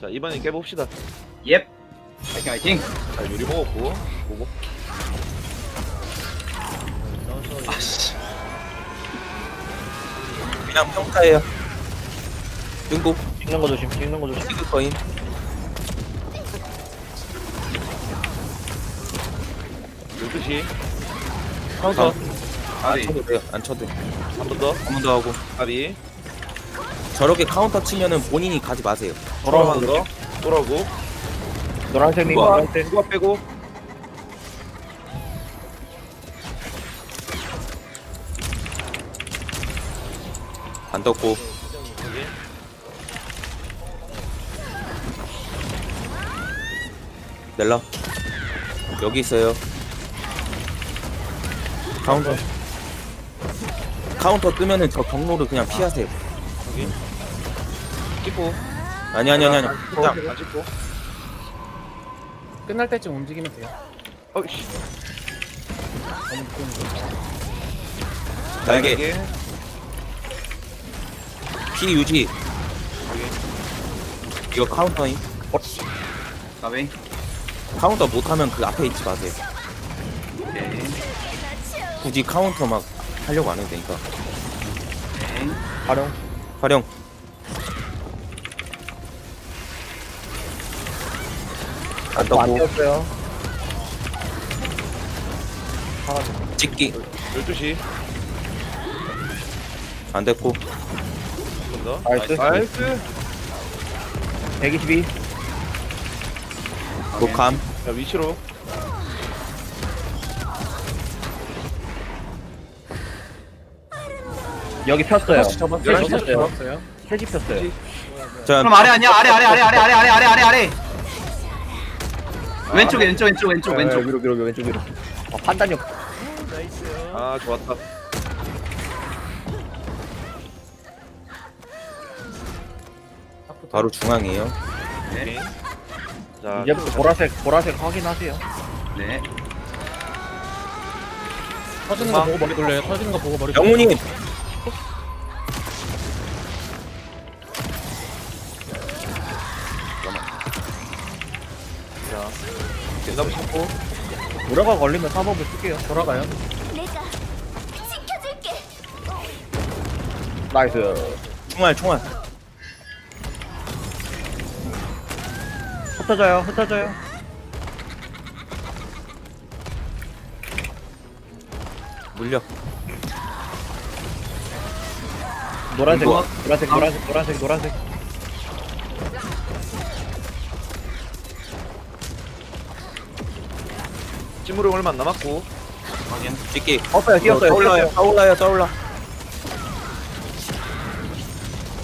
자 이번엔 깨봅시다. 옙. 화이팅 화이팅. 자 유리 먹었고 보고. 아씨. 그냥 평타예요. 중국 찍는 거 조심, 찍는 거 조심. 시그 거인. 열두 시. 카운터 안 아리. 쳐도 돼요. 안 쳐도 돼. 한번 더. 한 번 더 하고. 다리. 저렇게 카운터 치면은 본인이 가지 마세요. 돌아가는 거. 돌아오고. 노란색 링, 누가 노란색. 누가 빼고. 안 떴고. 넬라. 여기 있어요. 카운터. 카운터 뜨면은 저 경로를 그냥 피하세요. 여기. 찍고. 아니 아니 아니 아니. 그냥 안 찍고. 끝날 때쯤 움직이면 돼요. 어이씨. 너무 무거운 거. 날개 날개. 피 유지. 이거 카운터임. 가베. 카운터 못하면 그 앞에 있지 마세요. 네. 굳이 카운터 막 하려고 안 해도 되니까. 네. 활용. 활용. 안또안 떴고 띄었어요. 찍기 12시. 안 됐고 더. 나이스. 나이스. 122. 독감 자 위치로. 여기 폈어요. 접었어요. 열한 시 접었어요. 접었어요. 셋이 폈어요. 자 그럼 아래 아니야 아래 아래 아래 아래 아래 아래 아래 아래 아래. 왼쪽에 왼쪽 왼쪽 왼쪽 아, 왼쪽. 위로, 위로, 위로, 왼쪽 위로. 어, 판단력. 아 좋았다. 바로 중앙이에요 오케이. 자 이제부터 보라색, 보라색 확인하세요. 네. 터지는 거 보고 머리 돌려요. 터지는 거 보고 머리. 영훈이 자. 대답 잡고. 무라가 걸리면 사법을 쓸게요. 돌아가요. 내가 지켜줄게. 나이스. 총알 총알 흩어져요, 흩어져요. 물려 노란색, 이거? 노란색, 노란색, 노란색, 노란색. 찜으로 얼마 안 남았고. 확인. 찍기 었어요 뛰었어요. 떠올라요 뛰었어요. 떠올라요 떠올라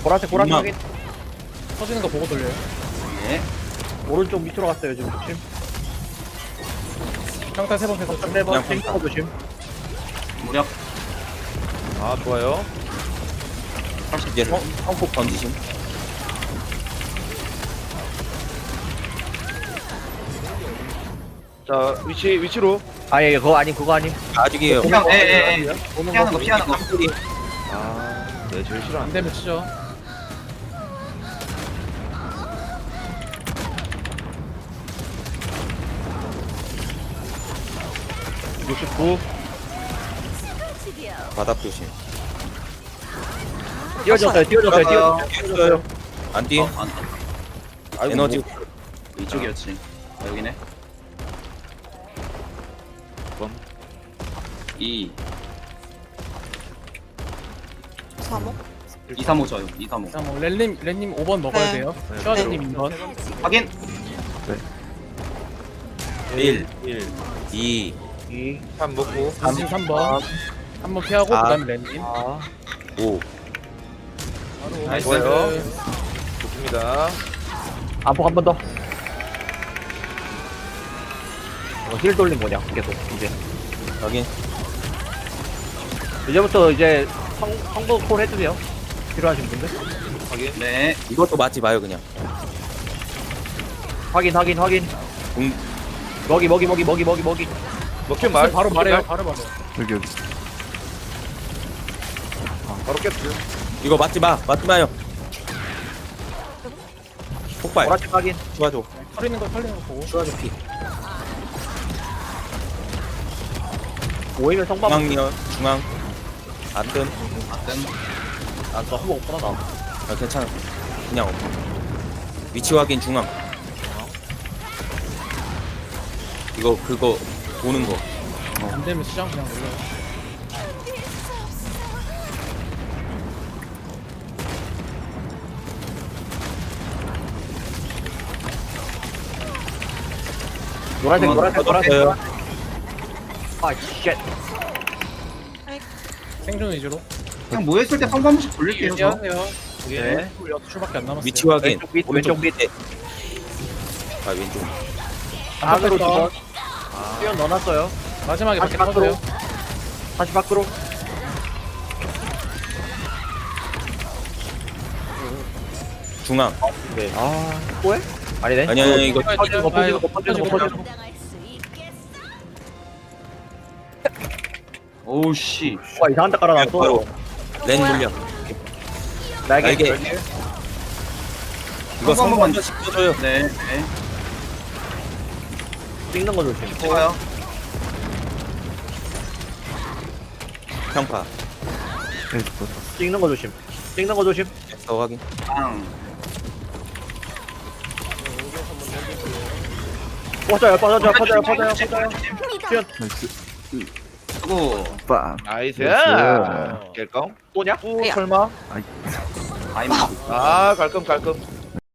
보라색, 보라색 음악. 확인. 터지는 거 보고 돌려요. 네. 오른쪽 밑으로 갔어요, 지금 조심. 평타 세번 세번 네 번, 그냥 생긴 거 조심. 무력. 아 좋아요. 이제 성, 성폭 던지심 자 위치 위치로. 아니, 그거 아니, 그거 아니. 아직이에요 피하, 예, 예, 예. 피하는 거, 피하는 거. 아, 네 제일 안 싫어하는. 되면 치죠. 육십구. 바닥 조심 띄워졌어요, 띄워졌어요. 띄워졌어요. 안 뛰 어, 안 떴다. 아이고, 에너지 뭐, 이쪽이었지. 아, 여기네. 번. 2 3호? 2 3 5 줘요. 2 3 5. 자, 뭐 렐님 렐님 5번 먹어야 네. 돼요. 네. 슈아드님 2번. 확인. 1 1. 2 이, 3 먹고. 당신 3번. 3번 피하고 아. 그다음에 렐님. 아, 5 나이스. 좋아요. 좋습니다. 안폭 한 번 더. 어, 힐 돌림 뭐냐, 계속, 이제. 확인 이제부터 이제 성, 성도 콜 해주세요. 필요하신 분들. 확인. 네. 이것도 맞지 마요 그냥 확인, 확인, 확인. 음. 먹이, 먹이, 먹이, 먹이, 먹이, 먹이. 먹힌 말. 바로 말해요. 말. 바로 말해요. 바로 깼지. 이거 맞지 마 맞지 마요 폭발 보라색 확인. 좋아줘 털리는 거 털리는 거 보고. 좋아줘 피 모이면 성방. 중앙이요 중앙 안뜸 맞든. 아까 한번 없구나 나. 아 괜찮아 그냥 엎어 위치 확인 중앙 이거 그거 보는 거 안 되면 시장 그냥 올려. 노란색 노란색 노란색. 떴어요 아 쉣. 생존 위주로. 그냥 모였을 때 성공 한 번씩 돌릴게요. 저. 네. 6출밖에 안 남았어요. 위치 확인 왼쪽 밑, 오른쪽 왼쪽 밑. 밑에 아 왼쪽 안으로 두 아, 번. 뛰어 넣어놨어요. 마지막에 다시 밖에 밖으로. 터져요. 다시 밖으로. 중앙 네. 아 뭐해? 아니네. 아니 아니 이거 거거 퍼지는 거 퍼지는 거. 오우 씨. 와 이상한 데 깔아놨어. 바로 렌 물려 날개. 이거 한 성공. 한 번씩 써줘요 네. 네. 찍는 거 조심. 찍어요. 평파 찍는 거 조심. 찍는 거 조심. 엑서 확인 빵. 퍼져요 퍼져요 퍼져요 퍼져요 퍼져요. 믿어. 수고. 나이스. 나이스. 깰까? 또냐? 또 설마? 아이마. 아, 갈끔, 갈끔.